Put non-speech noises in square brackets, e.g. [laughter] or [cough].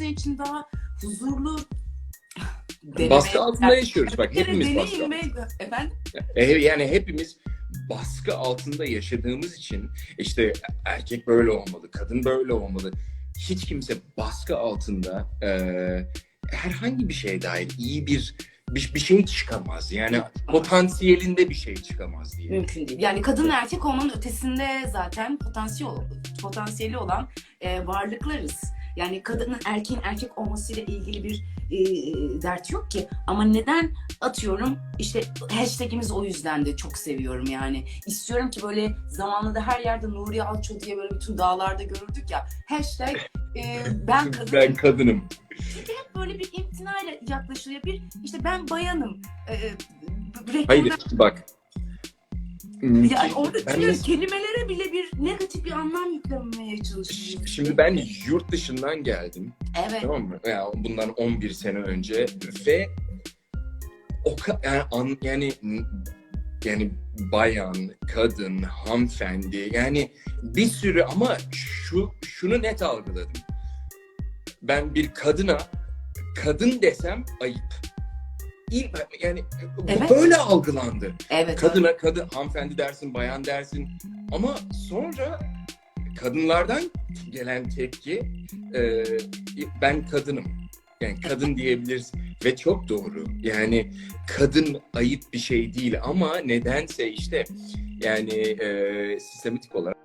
insan için daha huzurlu Baskı altında yaşıyoruz bak hepimiz baskı Efendim? E, Yani hepimiz baskı altında yaşadığımız için işte erkek böyle olmalı, kadın böyle olmalı. Hiç kimse baskı altında e, herhangi bir şeye dair iyi bir bir, bir şey çıkamaz. Yani potansiyelinde bir şey çıkamaz diye. Mümkün değil. Yani kadın erkek olmanın ötesinde zaten potansiyel potansiyeli olan e, varlıklarız. Yani kadının erkeğin erkek olmasıyla ilgili bir e, dert yok ki. Ama neden atıyorum işte hashtagimiz o yüzden de çok seviyorum yani. İstiyorum ki böyle zamanında her yerde Nuri Alço diye böyle bütün dağlarda görürdük ya. Hashtag e, [laughs] ben kadınım. Ben kadınım. Çünkü hep böyle bir imtinayla yaklaşılıyor. Bir işte ben bayanım. E, e, Hayır bak. Yani orada Ben kelimelere bile bir negatif bir anlam yüklemeye çalışılıyor. Şimdi ben yurt dışından geldim. Evet. Tamam mı? Ya bundan 11 sene önce ve o yani an, yani yani bayan, kadın, hanımefendi yani bir sürü ama şu şunu net algıladım. Ben bir kadına kadın desem ayıp. İlk yani Evet. böyle algılandı. Evet. Kadına kadın hanımefendi dersin, bayan dersin. Ama sonra kadınlardan gelen tepki e, ben kadınım. Yani kadın diyebiliriz ve çok doğru. Yani kadın ayıp bir şey değil ama nedense işte yani e, sistematik olarak